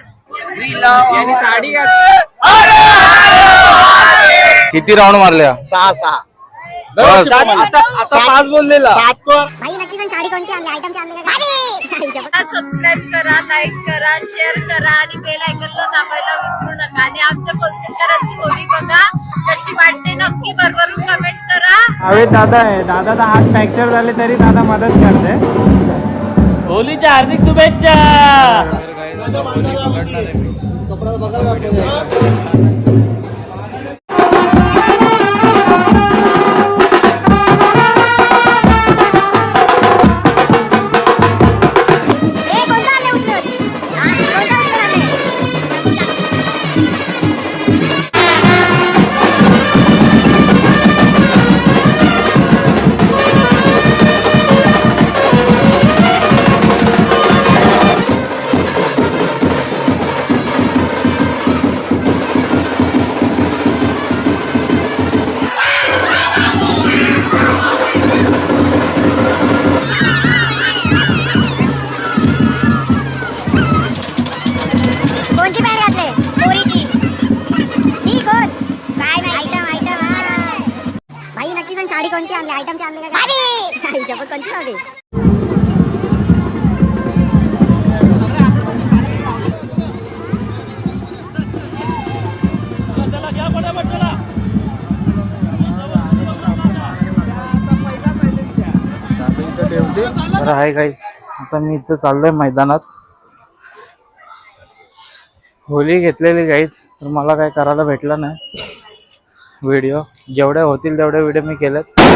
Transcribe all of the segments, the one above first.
यांनी साडी किती राऊंड मारल्या? सहा सहा. बस. पाच बोललेला. भाई नक्की पण साडी कोणती आणली? आयटमची आणली का सबस्क्राईब करा लाईक करा शेअर करा आणि बेल आयकनला दाबायला विसरू नका. आणि आमच्या कोलसेकरांची होळी बघा. कशी वाटते नक्की भरभरून कमेंट करा. हवे दादा आहे. दादाचा हात फ्रॅक्चर झाले तरी दादा मदत करते. होलीच्या हार्दिक शुभेच्छा! ए कोणता आणले उचलून आणली आयटमची का तर आहे काहीच आता मी इथं चाललोय मैदानात. होली घेतलेली काहीच तर मला काय करायला भेटलं नाही. व्हिडिओ जेवढे होतील तेवढे व्हिडिओ मी केलेत.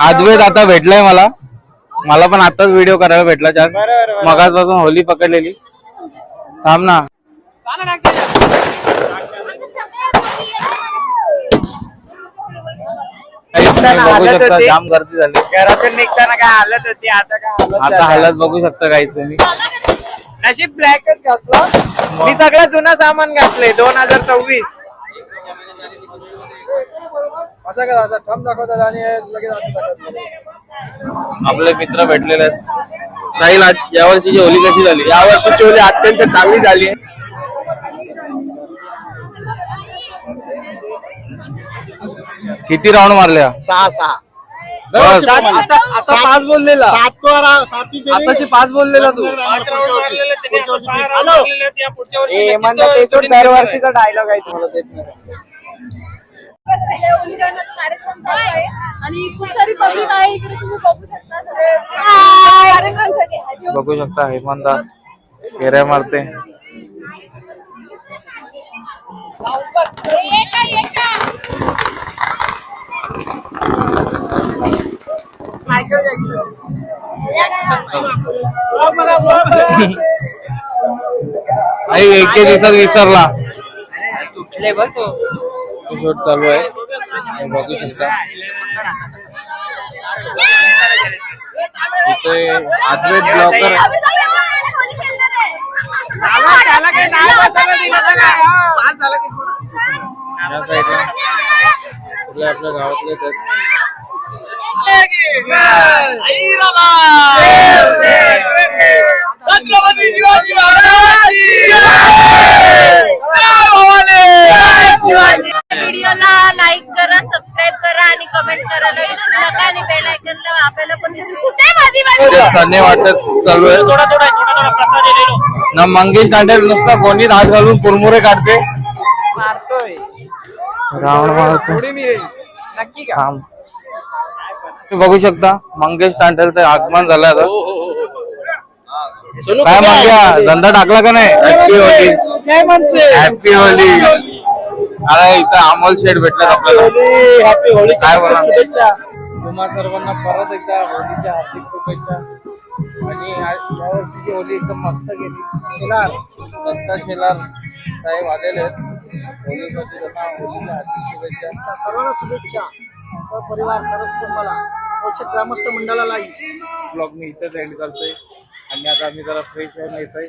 अद्वैत आता भेटलाय मला. मला पण आताच व्हिडिओ करायला भेटला. चार मगाचपासून होली पकडलेली. थांब ना. बघू शकता जाम गर्दी झाली. घरातून निघताना काय हालत होती? आता काय आता. हालत बघू शकता काहीच तुम्ही नशीब ब्लॅकच घातलं. मी सगळं जुनं सामान घातलंय दोन हजार सव्वीस. आपले मित्र भेटलेले आहेत. साहिल आज यावर्षीची होली कशी झाली? यावर्षीची होली अत्यंत चांगली झाली. किती राऊंड मारल्या? सहा सहा. बस. आता आता पाच बोललेला. आताशी पाच बोललेला तू. ए म्हणलं ते सोड दरवर्षीचा डायलॉग आहे. तुम्हाला देत नाही. कार्यक्रम चालू आहे आणि खूप सारी पब्लिक आहे इकडे तुम्ही बघू शकता सगळे कार्यक्रमासाठी. बघू शकता फेऱ्या मारते एका एका आई एके दिवसात विसरला तुटले बघ तो शूट चालू आहे. बघू शकता. इथे अद्वैत ब्लॉकर आपल्या गावातले आहेत. छत्रपती शिवाजी महाराज आपल्याला पण विसरू कुठे माझी माझी धन्य वाटत. चालू आहे. थोडा थोडा थोडा थोडा प्रसाद दिलेलो ना मंगेश दांडेल नुसतं कोणीच हात घालून कुरमुरे काढते. मारतोय. रावण मारतो पुढे मी येईल. नक्की का? थांब. तुम्ही बघू शकता मंगेश तांडेलचं आगमन झालं आता. काय मंग्या धंदा टाकला का नाही? हॅपी होली जय मनसे. हॅपी होली अरे इथं अमोल शेठ भेटले आपल्याला. हॅपी होळी काय बोला? शुभेच्छा. तुम्हा सर्वांना परत एकदा होळीच्या हार्दिक शुभेच्छा. आणि यावर्षीची होळी एकदम मस्त गेली. शेलार. मस्त शेलार साहेब आलेले आहेत. होलीसाठी त्यांना होलीच्या हार्दिक शुभेच्छा. सर्वांना शुभेच्छा. सहपरिवार सर्व कुटुंबाला औषध ग्रामस्थ मंडळालाही. ब्लॉग मी इथेच एंड करतोय. आणि आता आम्ही जरा फ्रेश होऊन येतोय.